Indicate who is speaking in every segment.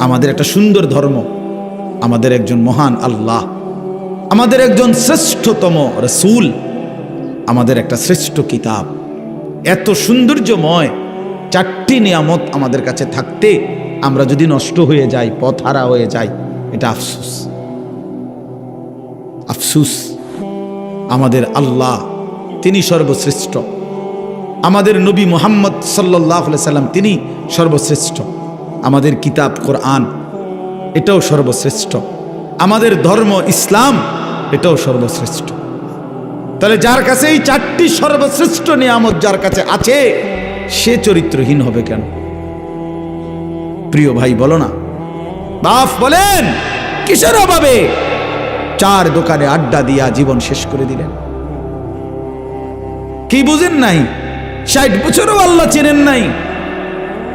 Speaker 1: আমাদের একটা সুন্দর ধর্ম। আমাদের একজন মহান আল্লাহ। আমাদের একজন শ্রেষ্ঠতম রসুল। আমাদের একটা শ্রেষ্ঠ কিতাব। এত সৌন্দর্যময় চারটি নিয়ামত আমাদের কাছে থাকতে আমরা যদি নষ্ট হয়ে যাই, পথহারা হয়ে যাই, এটা আফসুস। আফসুস। আমাদের আল্লাহ, তিনি সর্বশ্রেষ্ঠ। আমাদের নবী মোহাম্মদ সাল্লাহ সাল্লাম, তিনি সর্বশ্রেষ্ঠ। আমাদের কিতাব, কোরআন, এটাও সর্বশ্রেষ্ঠ। আমাদের ধর্ম, ইসলাম, এটাও সর্বশ্রেষ্ঠ। তাহলে যার কাছে এই চারটি সর্বশ্রেষ্ঠ নিয়ামত যার কাছে আছে, সে চরিত্রহীন হবে কেন? প্রিয় ভাই, বলো না। বাপ বলেন, কিসের অভাবে? চার দোকানে আড্ডা দিয়া জীবন শেষ করে দিলেন। কি বুঝেন নাই? ষাট বছরও আল্লাহ চেনেন নাই।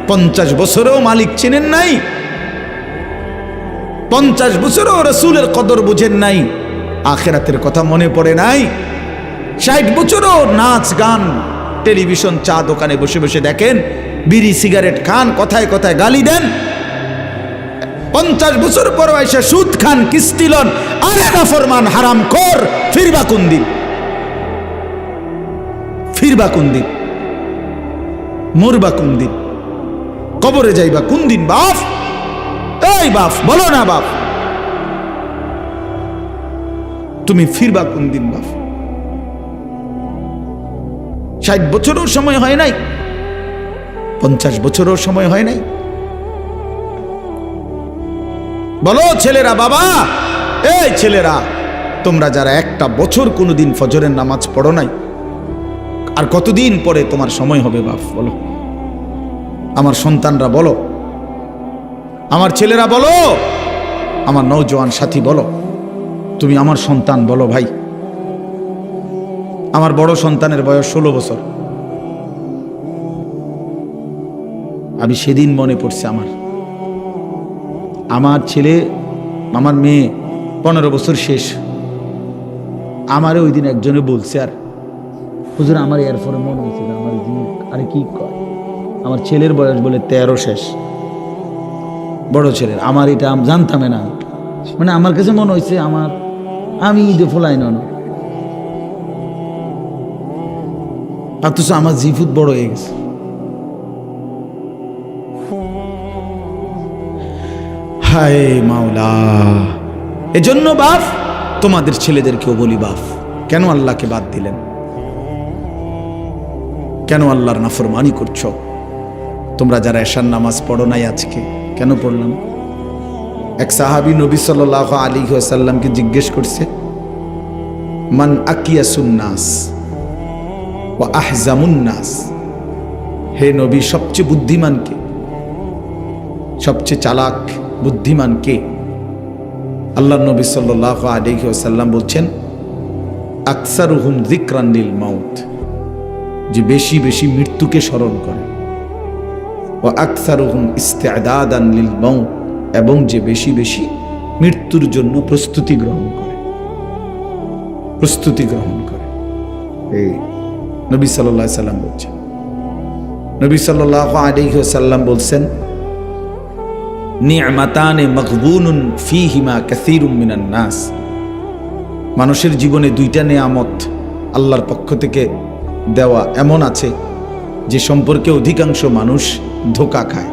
Speaker 1: পঞ্চাশ বছরেও মালিক চেনেন নাই। পঞ্চাশ বছরও রসুলের কদর বুঝেন নাই। আখেরাতের কথা মনে পড়ে নাই। ষাট বছরও নাচ গান, টেলিভিশন চা দোকানে বসে বসে দেখেন, বিড়ি, সিগারেট খান, কথায় কথায় গালি দেন। পঞ্চাশ বছর পর এসে সুদ খান, কিস্তি লন ফরমান হারাম কর, ফিরবা কোন দিন? ফিরবা কোন দিন? মরবা কোন দিন? কবরে যাইবা, কোন দিন বাপ? এই বাপ, বলো না বাপ। তুমি ফিরবা কোন দিন বাপ? ষাট বছরও সময় হয় নাই? পঞ্চাশ বছরও সময় হয় নাই? বলো ছেলেরা, বাবা, এই ছেলেরা, তোমরা যারা একটা বছর কোনোদিন ফজরের নামাজ পড়ো নাই, আর কতদিন পরে তোমার সময় হবে বাপ, বলো। আমার সন্তানরা বলো। আমার ছেলেরা বলো। আমার নৌজওয়ান সাথী বলো। তুমি আমার সন্তান বলো ভাই। আমার বড় সন্তানের বয়স ষোলো বছর। আমি সেদিন মনে পড়ছে আমার। আমার ছেলে, আমার মেয়ে পনেরো বছর শেষ। আমারে ওই দিন একজনে বলছে, আর হুজুর, আমার এরপরে মনে হয়েছে যে আমার আরে কি কয়? আমার ছেলের বয়স বলে তেরো শেষ। বড় ছেলের, আমার এটা জানতামে না। মানে আমার কাছে মনে হয়েছে আমার, আমি ঈদে ফোলাই নন। অথচ আমার জিফুত বড় হয়ে গেছে। হায় মাওলা, এজন্য বাপ, তোমাদের ছেলেদেরকেও বলি বাপ, কেন আল্লাহকে বাদ দিলেন? কেন আল্লাহর নাফরমানি করছ? তোমরা যারা এশার নামাজ পড়ো নাই আজকে, কেন পড়লাম? এক সাহাবি নবী সাল আলী সাল্লামকে জিজ্ঞেস করছে, মান আকিয়া সুন্নাস ও আহজামুন্নাস হে নবী, সবচেয়ে বুদ্ধিমান কে? সবচেয়ে চালাক, বুদ্ধিমান কে? আল্লাহ নবী সাল্লাহ আলী সাল্লাম বলছেন, আকসারুহুম জিক্রান্নিল মাউথ যে বেশি বেশি মৃত্যুকে স্মরণ করে। ও আকসারুহুম ইস্তেদাদান লিল মাউত, এবং যে বেশি বেশি মৃত্যুর জন্য প্রস্তুতি গ্রহণ করে। প্রস্তুতি গ্রহণ করে। এই নবী সাল্লাহ সাল্লাম বলছেন, নবী সাল্লাহ আলাইহি সাল্লাম বলছেন, নি'মাতানে মকবুনুন ফিহিমা কাসীরুম মিনান নাস। মানুষের জীবনে দুইটা নেয়ামত আল্লাহর পক্ষ থেকে দেওয়া এমন আছে যে সম্পর্কে অধিকাংশ মানুষ ধোকা খায়।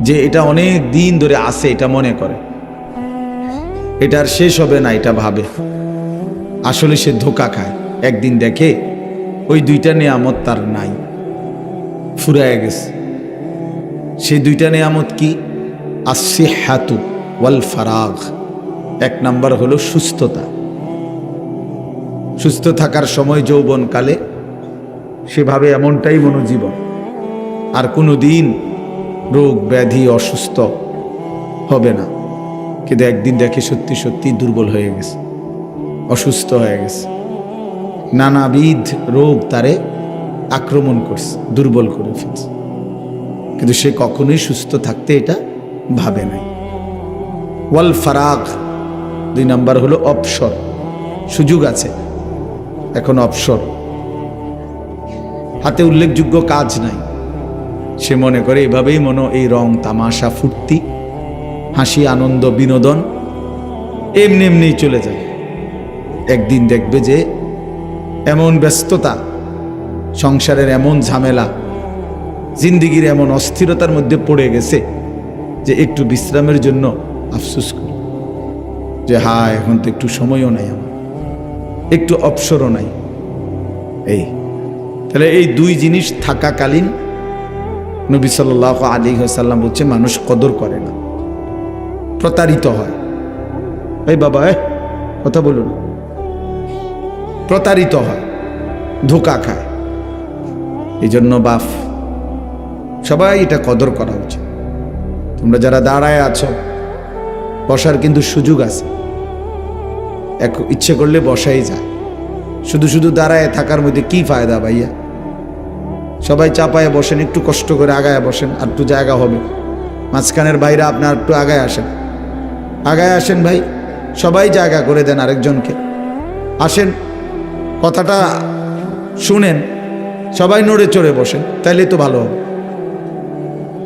Speaker 1: যে এটা অনেক দিন ধরে আসে এটা মনে করে। এটার শেষ হবে না, এটা ভাবে। আসলে সে ধোকা খায়। একদিন দেখে ওই দুইটা নেয়ামত তার নাই, ফুরায় গেছে। সেই দুইটা নেয়ামত কি? আসে হাতু ওয়াল ফারাগ। এক নাম্বার হলো সুস্থতা। সুস্থ থাকার সময় যৌবনকালে সেভাবে এমনটাই মনোজীবন। আর কোনো দিন রোগ, ব্যাধি, অসুস্থ হবে না। কিন্তু একদিন দেখে সত্যি সত্যি দুর্বল হয়ে গেছে, অসুস্থ হয়ে গেছে। নানাবিধ রোগ তারে আক্রমণ করছে, দুর্বল করে ফেলছে। কিন্তু সে কখনোই সুস্থ থাকতে এটা ভাবে নাই। ওয়াল ফারাক, দুই নাম্বার হলো অপসর সুযোগ আছে, এখন অপসর হাতে উল্লেখযোগ্য কাজ নাই। সে মনে করে এভাবেই মনো এই রং তামাশা ফুর্তি, হাসি, আনন্দ, বিনোদন, এমনি এমনিই চলে যায়। একদিন দেখবে যে এমন ব্যস্ততা, সংসারের এমন ঝামেলা, জিন্দিগির এমন অস্থিরতার মধ্যে পড়ে গেছে যে একটু বিশ্রামের জন্য আফসোস করি। যে হা এখন তো একটু সময়ও নাই আমার। একটু অবসরও নাই। এই তাহলে এই দুই জিনিস থাকাকালীন নবী সাল আলী সাল্লাম বলছে, মানুষ কদর করে না। প্রতারিত হয়। এই বাবা এ কথা বলুন। প্রতারিত হয়, ধোকা খায়। এই জন্য বাফ সবাই এটা কদর করা উচিত। তোমরা যারা দাঁড়ায় আছো, বসার কিন্তু সুযোগ আছে। এক, ইচ্ছে করলে বসাই যায়। শুধু শুধু দাঁড়ায় থাকার মধ্যে কি ফায়দা ভাইয়া? সবাই চাপায় বসেন, একটু কষ্ট করে আগায় বসেন, আর একটু জায়গা হবে। মাঝখানের বাইরে আপনার একটু আগায় আসেন। আগায় আসেন ভাই, সবাই জায়গা করে দেন আরেকজনকে। আসেন, কথাটা শুনেন, সবাই নড়ে চড়ে বসেন, তাইলে তো ভালো হবে।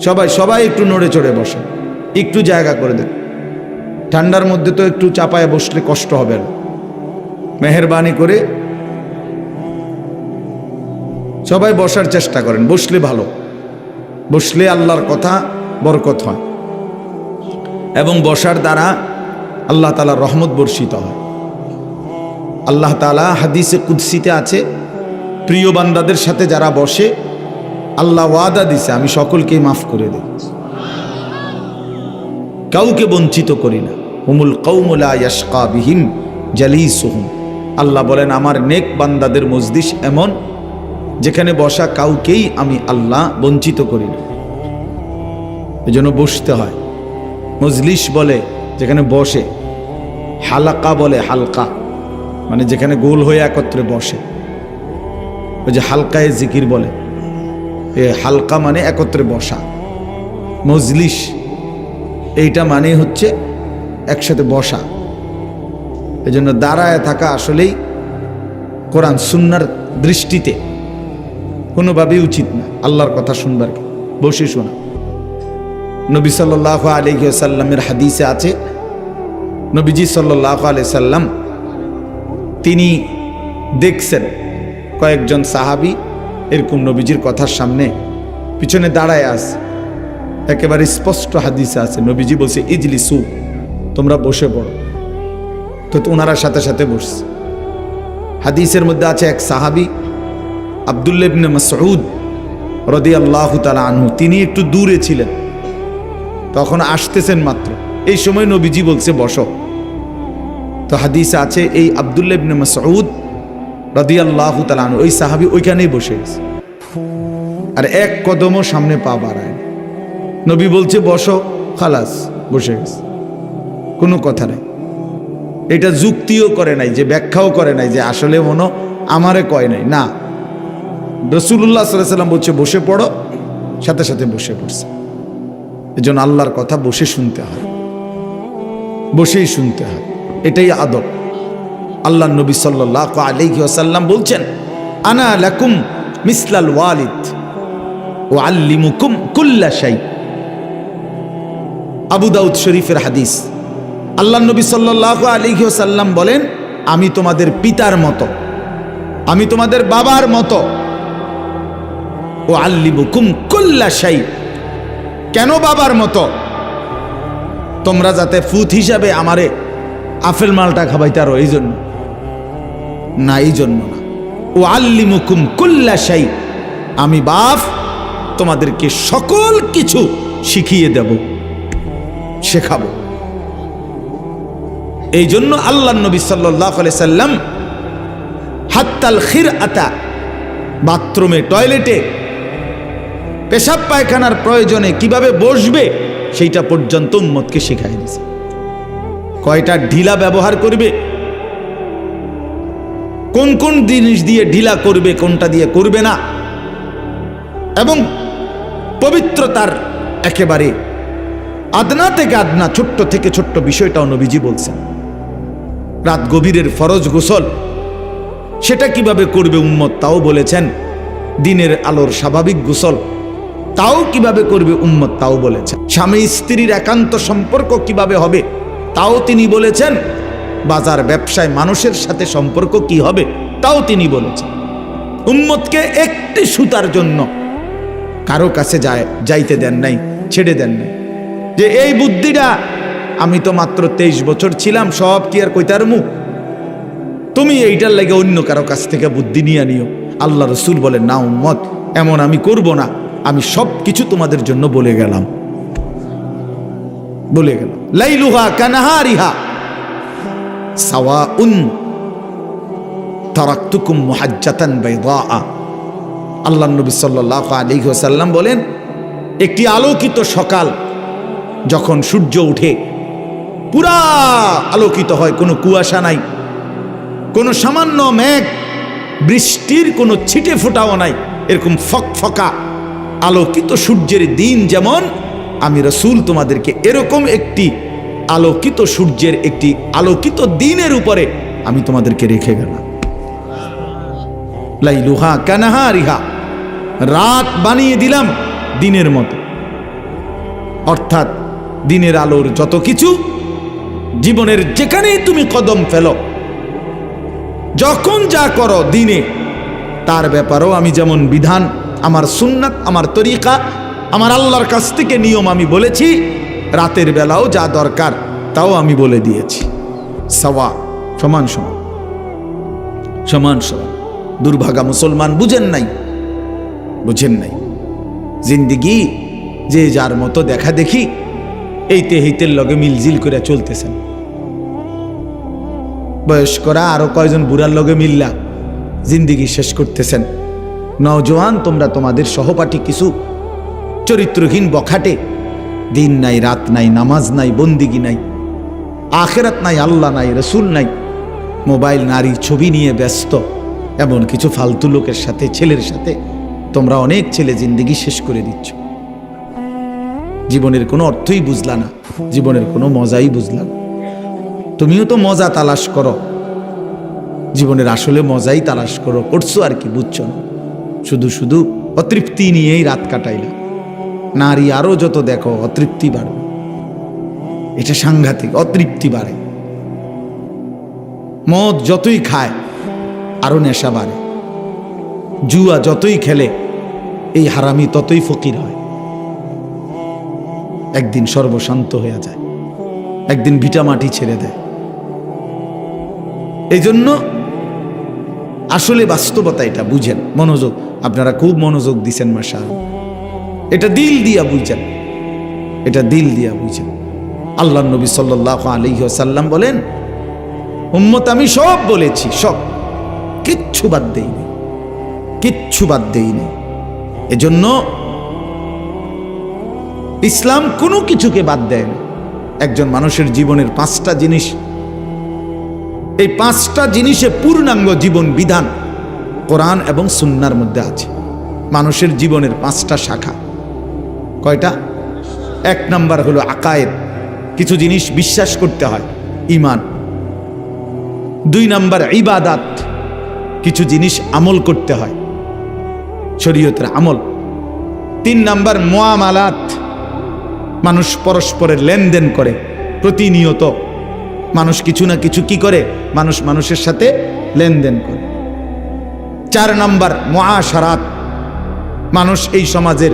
Speaker 1: সবাই সবাই একটু নড়ে চড়ে বসেন, একটু জায়গা করে দেন। ঠান্ডার মধ্যে তো একটু চাপায় বসলে কষ্ট হবে না। মেহরবানি করে সবাই বসার চেষ্টা করেন, বসলে ভালো। বসলে আল্লাহর কথা বরকত হয়। এবং বসার দ্বারা আল্লাহ তালা রহমত বর্ষিত হয়। আল্লাহ তালা হাদিসে কুদ্সিতে আছে, প্রিয় বান্দাদের সাথে যারা বসে, আল্লাহ ওয়াদা দিছে, আমি সকলকেই মাফ করে দিই কাউকে বঞ্চিত করি না। হুমুল কৌমুলা ইয়াসকা বিহিম জালিসুহুম। আল্লাহ বলেন, আমার নেক বান্দাদের মজদিস এমন যেখানে বসা কাউকেই আমি আল্লাহ বঞ্চিত করি না। এজন্য বসতে হয়। মজলিস বলে, যেখানে বসে। হালাকা বলে হালকা। মানে যেখানে গোল হয়ে একত্রে বসে। ওই যে হালকায় জিকির বলে। এ হালকা মানে একত্রে বসা। মজলিস, এইটা মানে হচ্ছে একসাথে বসা। এই জন্য দাঁড়ায় থাকা আসলেই কোরআন সুন্নার দৃষ্টিতে কোনোভাবেই উচিত না। আল্লাহর কথা শুনবার কি? বসে শোনা। নবী সাল্লাহ আলহিসাল্লামের হাদিসে আছে, নবীজি সাল্লাহ আলি সাল্লাম তিনি দেখছেন কয়েকজন সাহাবি, এরকম নবীজির কথার সামনে পিছনে দাঁড়ায় আস একেবারে স্পষ্ট হাদিসে আছে, নবীজি বলছে ইজলি সু তোমরা বসে পড়ো। তো ওনারা সাথে সাথে বসছে। হাদিসের মধ্যে আছে এক সাহাবি আবদুল্লেবনে মাসউদ রদি আল্লাহ তালা আনহু, তিনি একটু দূরে ছিলেন। তখন আসতেছেন মাত্র। এই সময় নবীজি বলছে, বসো। তো হাদিসে আছে, এই আবদুল্লেবনে মাসউদ রদি আল্লাহ তালা আনহু, ওই সাহাবি ওইখানেই বসে গেছে। আর এক কদমও সামনে পা বাড়ায় নবী বলছে, বসো, খালাস, বসে গেছে। কোনো কথা নেই। এটা যুক্তিও করে নাই, যে ব্যাখ্যাও করে নাই, যে আসলে মনো আমারে কয় নাই। না রসুল্লাহ সাল্লাম বলছে, বসে পড়ো। সাথে সাথে বসে পড়ছে। এজন্য আল্লাহর কথা বসে শুনতে হয়। বসেই শুনতে হয়। এটাই আদব। আল্লাহ নবী সাল্লাহ আলহি আসাল্লাম বলছেন, আনা লাকুম মিসলাল ওয়ালিদ ও আল্লিমুকুম কুল্লা শাই। আবু দাউদ শরীফের হাদিস। আল্লাহ নবী সাল্লাহ আলিহি সাল্লাম বলেন, আমি তোমাদের পিতার মতো। আমি তোমাদের বাবার মতো। ও আল্লিবুকুম কুল্লা শাই। কেন বাবার মতো? তোমরা যাতে ফুত হিসাবে আমারে আফেল মালটা খাবাইতে আরও এই জন্য। না, এই জন্য না। ও আল্লিমুকুম কুল্লা শাই। আমি বাপ, তোমাদেরকে সকল কিছু শিখিয়ে দেব, শেখাবো। এই জন্য আল্লাহ নবী সাল্লাহ সাল্লাম, হাত্তাল খির আতা বাথরুমে, টয়লেটে পেশাব পায়খানার প্রয়োজনে কীভাবে বসবে, সেইটা পর্যন্ত উম্মতকে শেখাই দিছে। কয়টা ঢিলা ব্যবহার করবে, কোন কোন জিনিস দিয়ে ঢিলা করবে, কোনটা দিয়ে করবে না, এবং পবিত্রতার একেবারে আদনা থেকে আদনা, ছোট্ট থেকে ছোট্ট বিষয়টাও নবীজি বলছেন। রাত গভীরের ফরজ গোসল, সেটা কীভাবে করবে উম্মত, তাও বলেছেন, দিনের আলোর স্বাভাবিক গোসল। তাও কীভাবে করবে উম্মত তাও বলেছেন। স্বামী স্ত্রীর একান্ত সম্পর্ক কীভাবে হবে তাও তিনি বলেছেন। বাজার ব্যবসায় মানুষের সাথে সম্পর্ক কি হবে তাও তিনি বলেছেন। উম্মতকে একটি সুতার জন্য কারও কাছে যায়, যাইতে দেন নাই, ছেড়ে দেন নাই। যে এই বুদ্ধিটা আমি তো মাত্র তেইশ বছর ছিলাম, সব কি আর কইতার মুখ তুমি এইটার লাগে অন্য কারও কাছ থেকে বুদ্ধি নিয়ে নিও। আল্লাহ রসুল বলে, না উম্মত, এমন আমি করব না। আমি সব কিছু তোমাদের জন্য বলে গেলাম। বলে গেলাম। লাইলুহা কানাহারিহা সাওয়া উন তারাক্তুকুম মুহাজ্জাতান বাইদা আল্লাহ নবী সাল্লাহ আলাইহি ওয়াসাল্লাম বলেন, একটি আলোকিত সকাল যখন সূর্য উঠে, পুরা আলোকিত হয়, কোনো কুয়াশা নাই, কোনো সামান্য মেঘ, বৃষ্টির কোনো ছিটে ফোটাও নাই, এরকম ফক ফকা আলোকিত সূর্যের দিন যেমন, আমি রসুল তোমাদেরকে এরকম একটি আলোকিত সূর্যের একটি আলোকিত দিনের উপরে আমি তোমাদেরকে রেখে গেলাম। লাইলুহা কানাহা রিহা রাত বানিয়ে দিলাম দিনের মতো। অর্থাৎ দিনের আলোর যত কিছু, জীবনের যেখানেই তুমি কদম ফেলো, যখন যা করো দিনে, তার ব্যাপারেও আমি যেমন বিধান আমার সুন্নাত, আমার তরিকা, আমার আল্লাহর কাছ থেকে নিয়ম আমি বলেছি, রাতের বেলাও যা দরকার তাও আমি বলে দিয়েছি। সওয়া সমান সমান সমান সমান দুর্ভাগা মুসলমান বুঝেন নাই। বুঝেন নাই। জিন্দিগি যে যার মতো দেখা দেখি, এই তেহিতের লগে মিলজিল করে চলতেছেন। বয়স্করা আরও কয়জন বুড়ার লগে মিল্লা, জিন্দিগি শেষ করতেছেন। নওজোয়ান তোমরা তোমাদের সহপাঠী কিছু। চরিত্রহীন বখাটে, দিন নাই, রাত নাই, নামাজ নাই, বন্দিগি নাই, আখেরাত নাই, আল্লাহ নাই, রসুল নাই, মোবাইল, নারী, ছবি নিয়ে ব্যস্ত, এমন কিছু ফালতু লোকের সাথে, ছেলের সাথে তোমরা অনেক ছেলে জিন্দিগি শেষ করে দিচ্ছ। জীবনের কোনো অর্থই বুঝলা না, জীবনের কোনো মজাই বুঝলা না। তুমিও তো মজা তালাশ করো। জীবনের আসলে মজাই তালাশ করো, করছ আর কি, বুঝছ না। শুধু শুধু অতৃপ্তি নিয়েই রাত কাটাইলা। নারী আরও যত দেখো, অতৃপ্তি বাড়বে। এটা সাংঘাতিক, অতৃপ্তি বাড়ে। মদ যতই খায়, আরও নেশা বাড়ে। জুয়া যতই খেলে, এই হারামি ততই ফকির হয়। একদিন সর্বশান্ত হয়ে যায়। একদিন ভিটা মাটি ছেড়ে দেয়। এই জন্য আসলে বাস্তবতা এটা, বুঝেন। মনোযোগ, আপনারা খুব মনোযোগ দিছেন মাসা এটা দিল দিয়া বুঝেন। এটা দিল দিয়া বুঝেন। আল্লাহ নবী সাল্লাহ সাল্লাম বলেন, উম্মত আমি সব বলেছি, সব। কিচ্ছু বাদ দেইনি কিচ্ছু বাদ দেইনি এজন্য ইসলাম কোনো কিছুকে বাদ দেয় একজন মানুষের জীবনের পাঁচটা জিনিস এই পাঁচটা জিনিসে পূর্ণাঙ্গ জীবন বিধান কোরআন এবং সুন্নার মধ্যে আছে। মানুষের জীবনের পাঁচটা শাখা। কয়টা? এক নাম্বার হলো আকায়েদ। কিছু জিনিস বিশ্বাস করতে হয় ইমান দুই নাম্বার ইবাদাত। কিছু জিনিস আমল করতে হয়, শরীয়তের আমল। তিন নাম্বার মোয়ামালাত। মানুষ পরস্পরের লেনদেন করে, প্রতিনিয়ত মানুষ কিছু না কিছু কি করে? মানুষ মানুষের সাথে লেনদেন করে। চার নাম্বার মহাসারাত। মানুষ এই সমাজের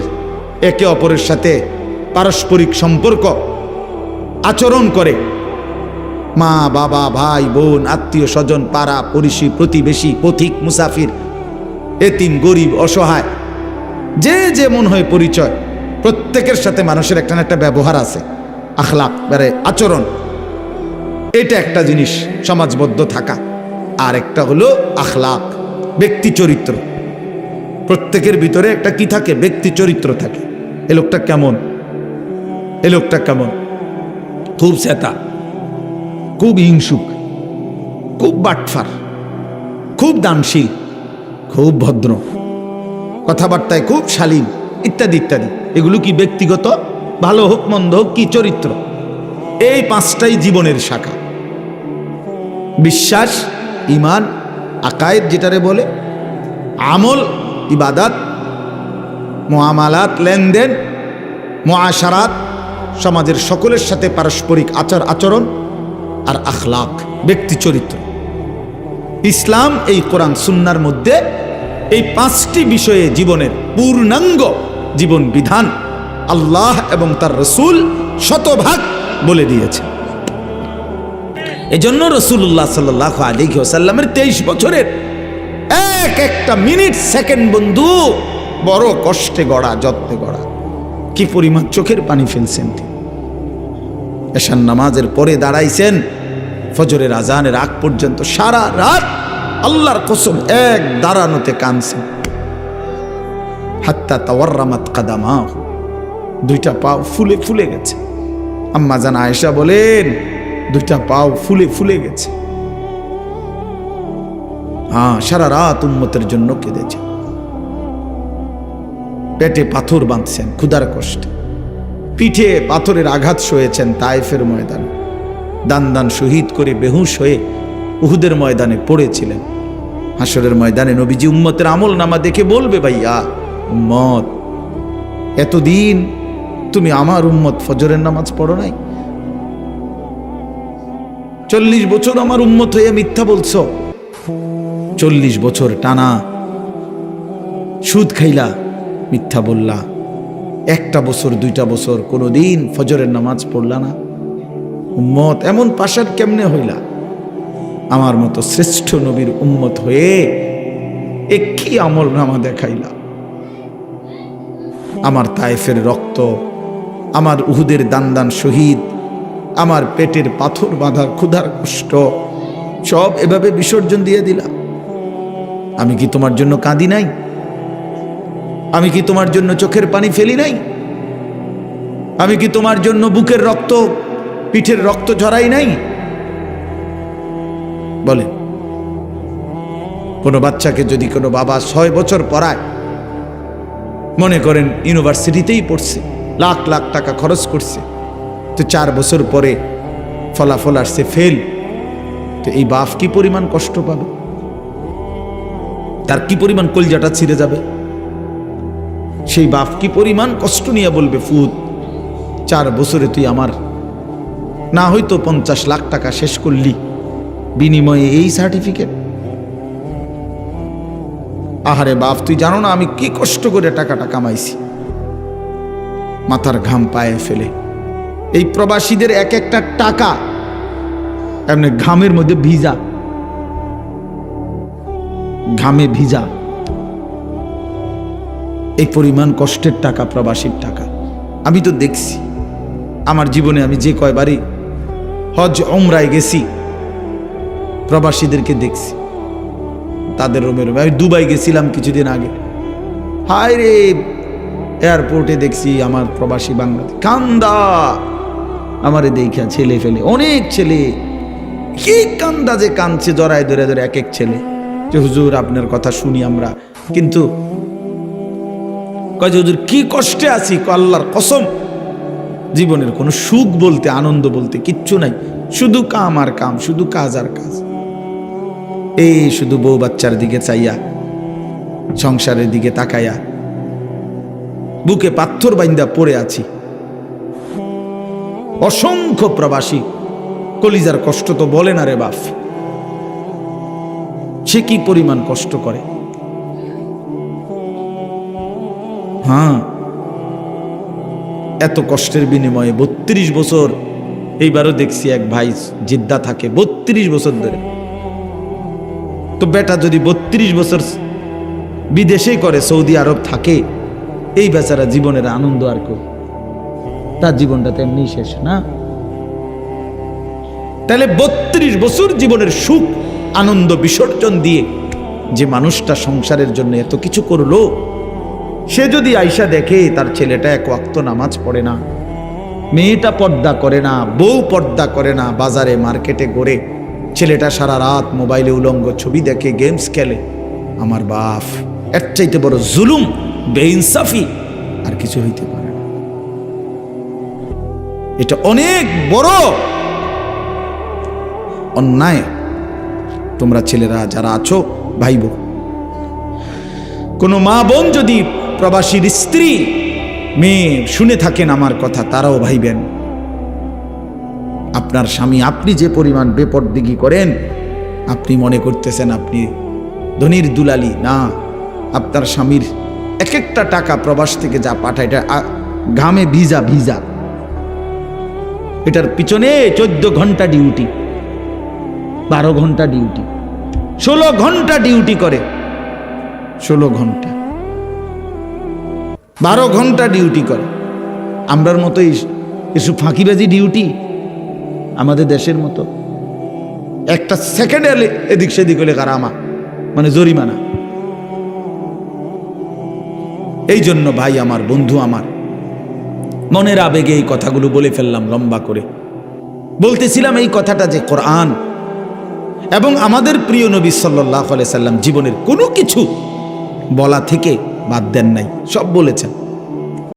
Speaker 1: একে অপরের সাথে পারস্পরিক সম্পর্ক আচরণ করে। মা, বাবা, ভাই, বোন, আত্মীয় স্বজন, পাড়া, পড়িশি, প্রতিবেশী, পথিক, মুসাফির এতিম গরিব, অসহায়, যে যেমন হয় পরিচয়, প্রত্যেকের সাথে মানুষের একটা না একটা ব্যবহার আছে। আখলাক মানে আচরণ। এটা একটা জিনিস সমাজবদ্ধ থাকা। আর একটা হলো আখলাক, ব্যক্তি চরিত্র। প্রত্যেকের ভিতরে একটা কি থাকে? ব্যক্তি চরিত্র থাকে। এ লোকটা কেমন? এ লোকটা কেমন? খুব সেতা, খুব হিংসুক, খুব বাটফার, খুব দানশীল, খুব ভদ্র, কথাবার্তায় খুব শালীন, ইত্যাদি ইত্যাদি। এগুলো কি ব্যক্তিগত? ভালো হোক, মন্দ হোক, কি চরিত্র? এই পাঁচটাই জীবনের শাখা। বিশ্বাস ইমান আকায়েদ যেটারে বলে, আমল, ইবাদাত মোয়ামালাত লেনদেন মোয়াশারাত সমাজের সকলের সাথে পারস্পরিক আচার আচরণ আর আখলাক, ব্যক্তি চরিত্র। ইসলাম এই কোরআন সুন্নার মধ্যে এই পাঁচটি বিষয়ে জীবনের পূর্ণাঙ্গ জীবন বিধান আল্লাহ এবং তার রসুল শতভাগ বলে দিয়েছে। এজন্য রসুল্লাহ সাল্লাহ আলী ওসাল্লামের তেইশ বছরের এক একটা মিনিট, সেকেন্ড বন্ধু বড় কষ্টে গড়া, যত্নে গড়া। কি পরিমাণ চোখের পানি ফেলছেন তিনি। এশান নামাজের পরে দাঁড়াইছেন, ফজরের আজানের আগ পর্যন্ত সারা রাত আল্লাহর কসম এক দাঁড়ানোতে কানছেন হাত্তা তাওয়ার্রামাত কাদামা দুইটা পাও ফুলে ফুলে গেছে। আম্মা জান আয়েশা বলেন দুইটা পাও ফুলে ফুলে গেছে। হ্যাঁ সারা রাত উন্মতের জন্য কেঁদেছে। পেটে পাথর বাঁধছেন, ক্ষুধার কষ্টে। পিঠে পাথরের আঘাত সয়েছেন তাইফের ময়দানে। দান দান শহীদ করে বেহুশ হয়ে উহুদের ময়দানে পড়েছিলেন। হাসরের ময়দানে নবীজি উম্মতের আমল নামা দেখে বলবে, ভাইয়া, উম্মত, এতদিন তুমি আমার উম্মত ফজরের নামাজ পড়ো নাই? চল্লিশ বছর আমার উন্মত হয়ে মিথ্যা বলছো। চল্লিশ বছর টানা সুদ খাইলা, মিথ্যা বললা। একটা বছর, দুইটা বছর, কোনোদিন ফজরের নামাজ পড়লা না। উম্মত এমন পাশার কেমনে হইলা? আমার মতো শ্রেষ্ঠ নবীর উম্মত হয়ে এ কি আমল নামা দেখাইলা? আমার তায়েফের রক্ত, আমার উহুদের দান দান শহীদ আমার পেটের পাথর বাঁধা ক্ষুধার কষ্ট। সব এভাবে বিসর্জন দিয়ে দিলাম। আমি কি তোমার জন্য কাঁদি নাই? আমি কি তোমার জন্য চোখের পানি ফেলি নাই? আমি কি তোমার জন্য বুকের রক্ত, পিঠের রক্ত ঝরাই নাই? বলে, কোনো বাচ্চাকে যদি কোনো বাবা ছয় বছর পড়ায়, মনে করেন ইউনিভার্সিটিতেই পড়ছে, লাখ লাখ টাকা খরচ করছে তো চার বছর পরে ফলাফল আসছে ফেল তো এই বাপ কি পরিমাণ কষ্ট পাবে? তার কি পরিমাণ কলজাটা ছিঁড়ে যাবে? সেই বাপ কি পরিমাণ কষ্ট নিয়ে বলবে, ফুদ, চার বছরে তুই আমার না হয়তো পঞ্চাশ লাখ টাকা শেষ করলি বিনিময়ে এই সার্টিফিকেট আহারে বাপ তুই জানো না আমি কি কষ্ট করে টাকাটা কামাইছি। মাথার ঘাম পায়ে ফেলে। এই প্রবাসীদের এক একটা টাকা, এমনি ঘামের মধ্যে ভিজা। ঘামে ভিজা। এই পরিমাণ কষ্টের টাকা, প্রবাসীর টাকা। আমি তো দেখছি, আমার জীবনে আমি যে কয়বারই হজ ওমরায় গেছি, প্রবাসীদেরকে দেখছি। তাদের রোমে রোমে, আমি দুবাই গেছিলাম কিছুদিন আগে। হায় রে এয়ারপোর্টে দেখছি আমার প্রবাসী বাংলাদেশ। কান্দা! আমারে দেখা ছেলে ফেলে, অনেক ছেলে। কি কান্দা যে কাঁদছে জড়ায় ধরে ধরে এক এক ছেলে। যে হুজুর, আপনার কথা শুনি আমরা। কিন্তু কয় হুজুর, কি কষ্টে আছি আল্লাহর কসম। জীবনের কোনো সুখ বলতে, আনন্দ বলতে কিচ্ছু নাই। শুধু কাম আর কাম, শুধু কাজ আর কাজ। এই শুধু বউ বাচ্চার দিকে চাইয়া, সংসারের দিকে তাকাইয়া, বুকে পাথর বাইন্দা পড়ে আছি। অসংখ্য প্রবাসী কলিজার কষ্ট তো বলে না রে বাপ। সে কি পরিমাণ কষ্ট করে? হ্যাঁ এত কষ্টের বিনিময়ে বত্রিশ বছর এইবারও দেখছি এক ভাই জিদ্দা থাকে বত্রিশ বছর ধরে। তো বেটা যদি বত্রিশ বছর বিদেশেই করে, সৌদি আরব থাকে, এই বেচারা জীবনের আনন্দ আর কেউ তার জীবনটা তেমনি শেষ, না? তাহলে বত্রিশ বছর জীবনের সুখ, আনন্দ, বিসর্জন দিয়ে যে মানুষটা সংসারের জন্য এত কিছু করল, সে যদি আইসা দেখে তার ছেলেটা এক ওয়াক্ত নামাজ পড়ে না, মেয়েটা পর্দা করে না, বউ পর্দা করে না, বাজারে, মার্কেটে গড়ে ছেলেটা সারা রাত মোবাইলে উলঙ্গ ছবি দেখে, গেমস খেলে, আমার বাপ, এর চাইতে বড় জুলুম, বেইনসাফি, আর কিছু হইতে পারে এটা অনেক বড় অন্যায়। তোমরা ছেলেরা যারা আছো ভাই বোন কোনো মা বোন যদি প্রবাসীর স্ত্রী, মেয়ে শুনে থাকেন আমার কথা, তারাও ভাইবেন। আপনার স্বামী আপনি যে পরিমাণ বেপরদিগি করেন, আপনি মনে করতেছেন আপনি ধনির দুলালি। না, আপনার স্বামীর এক একটা টাকা প্রবাস থেকে যা পাঠায়, এটা ঘামে ভিজা ভিজা। এটার পিছনে চোদ্দ ঘণ্টা ডিউটি, বারো ঘণ্টা ডিউটি, ষোলো ঘণ্টা ডিউটি করে। ষোলো ঘণ্টা। বারো ঘণ্টা ডিউটি করে। আমরার মতো এসব ফাঁকিবাজি ডিউটি আমাদের দেশের মতো। একটা সেকেন্ডে এদিক সেদিক হলে কারামা মানে জরিমানা। এই জন্য ভাই, আমার বন্ধু আমার মনের আবেগে এই কথাগুলো বলে ফেললাম লম্বা করে। বলতেছিলাম এই কথাটা যে কোরআন এবং আমাদের প্রিয় নবী সাল্লাহ সাল্লাম জীবনের কোনো কিছু বলা থেকে বাদ দেন নাই, সব বলেছেন।